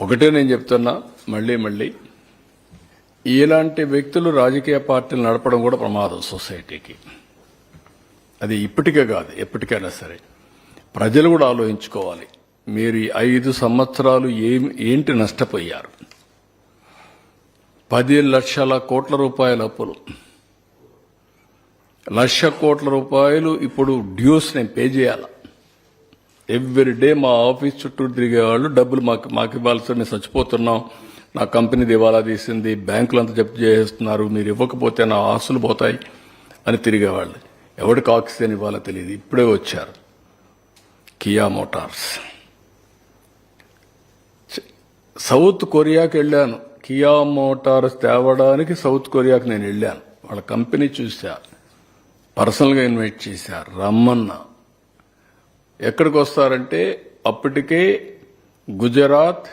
ఒకటే నేను చెప్తున్నా మళ్ళీ మళ్ళీ. ఇలాంటి వ్యక్తులు రాజకీయ పార్టీలు నడపడం కూడా ప్రమాదం సొసైటీకి. అది ఇప్పటికే కాదు ఎప్పటికైనా సరే. ప్రజలు కూడా ఆలోచించుకోవాలి మీరు ఈ ఐదు సంవత్సరాలు ఏం ఏంటి నష్టపోయారు? పది లక్షల కోట్ల రూపాయల అప్పులు. లక్ష కోట్ల రూపాయలు ఇప్పుడు డ్యూస్ నేను పే చేయాల? ఎవ్రీ డే మా ఆఫీస్ చుట్టూ తిరిగేవాళ్ళు డబ్బులు మాకు మాకు ఇవ్వాల్సి మేము చచ్చిపోతున్నాం. నా కంపెనీ దివాలా తీసింది బ్యాంకులు అంతా జప్తు చేస్తున్నారు మీరు ఇవ్వకపోతే నా ఆస్తులు పోతాయి అని తిరిగేవాళ్ళు. ఎవరికి ఆక్సిజన్ ఇవ్వాలో తెలియదు ఇప్పుడే వచ్చారు. Kia Motors. సౌత్ కొరియాకి వెళ్ళాను. కియా మోటార్స్ తేవడానికి సౌత్ కొరియాకి నేను వెళ్ళాను. వాళ్ళ కంపెనీ చూశా. పర్సనల్గా ఇన్వైట్ చేశా. రమ్మన్నా. ఎక్కడికి వస్తారంటే అప్పటికే గుజరాత్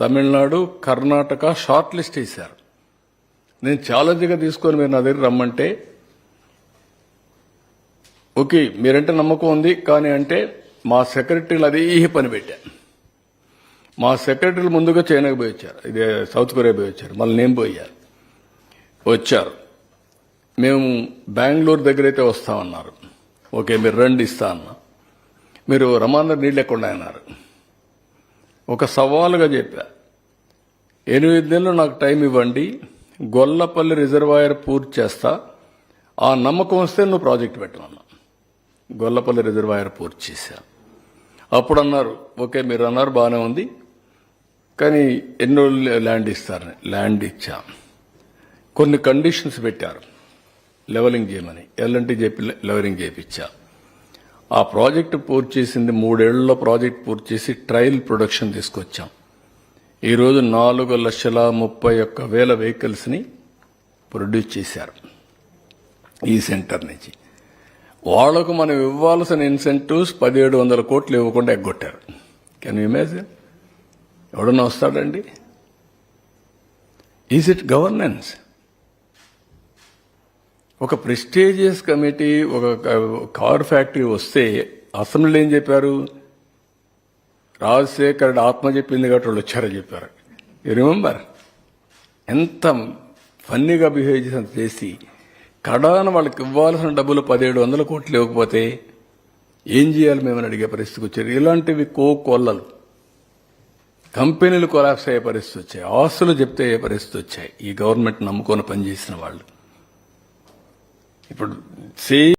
తమిళనాడు కర్ణాటక షార్ట్ లిస్ట్ వేశారు. నేను ఛాలెంజ్గా తీసుకొని మీరు నా దగ్గర రమ్మంటే ఓకే మీరంటే నమ్మకం ఉంది కానీ అంటే మా సెక్రటరీలు అదే పని పెట్టాను మా సెక్రటరీలు ముందుగా చైనాకి పోయి వచ్చారు. ఇదే సౌత్ కొరియా పోయి వచ్చారు. మళ్ళీ నేను పోయాను. వచ్చారు. మేము బెంగళూరు దగ్గర అయితే వస్తామన్నారు. ఓకే మీరు రండి ఇస్తా అన్నా. మీరు రమాందర్ నీళ్ళు ఎక్కడ అన్నారు. ఒక సవాలుగా చెప్పా. ఎనిమిది నెలలు నాకు టైం ఇవ్వండి. గొల్లపల్లి రిజర్వాయర్ పూర్తి చేస్తా. ఆ నమ్మకం వస్తే నువ్వు ప్రాజెక్ట్ పెట్టమన్నా. గొల్లపల్లి రిజర్వాయర్ పూర్తి చేశా. అప్పుడు అన్నారు ఓకే మీరు అన్నారు బాగానే ఉంది. కానీ ఎన్ని రోజులు ల్యాండ్ ఇస్తారని ల్యాండ్ ఇచ్చా. కొన్ని కండిషన్స్ పెట్టారు. లెవలింగ్ చేయమని. అంటే చెప్పి లెవలింగ్ చేయించా ఆ ప్రాజెక్టు పూర్తి చేసింది మూడేళ్ళలో ప్రాజెక్ట్ పూర్తి చేసి ట్రయల్ ప్రొడక్షన్ తీసుకొచ్చాం. ఈరోజు నాలుగు లక్షల ముప్పై ఒక్క వేల వెహికల్స్ని ప్రొడ్యూస్ చేశారు ఈ సెంటర్ నుంచి. వాళ్ళకు మనం ఇవ్వాల్సిన ఇన్సెంటివ్స్ పదిహేడు వందల కోట్లు ఇవ్వకుండా ఎగ్గొట్టారు. కెన్ ఇమాజిన్ ఎవడన్నా వస్తాడండి? ఈజ్ ఇట్ గవర్నెన్స్ ఒక ప్రెస్టీజియస్ కమిటీ ఒక కార్ ఫ్యాక్టరీ వస్తే అసెంబ్లీలో ఏం చెప్పారు? రాజశేఖరుడు ఆత్మ చెప్పింది కాబట్టి వాళ్ళు వచ్చారని చెప్పారు. యూ రిమెంబర్ ఎంత ఫన్నీగా బిహేవ్ చేసి చేసి కడాన వాళ్ళకి ఇవ్వాల్సిన డబ్బులు పదిహేడు వందల కోట్లు ఇవ్వకపోతే ఏం చేయాలి మేమని అడిగే పరిస్థితికి వచ్చారు. ఇలాంటివి కో కొల్లలు. కంపెనీలు కొలాప్స్ అయ్యే పరిస్థితి వచ్చాయి. ఆస్తులు చెప్తే అయ్యే పరిస్థితి వచ్చాయి. ఈ గవర్నమెంట్ నమ్ముకొని పనిచేసిన వాళ్ళు. ఇప్పుడు సే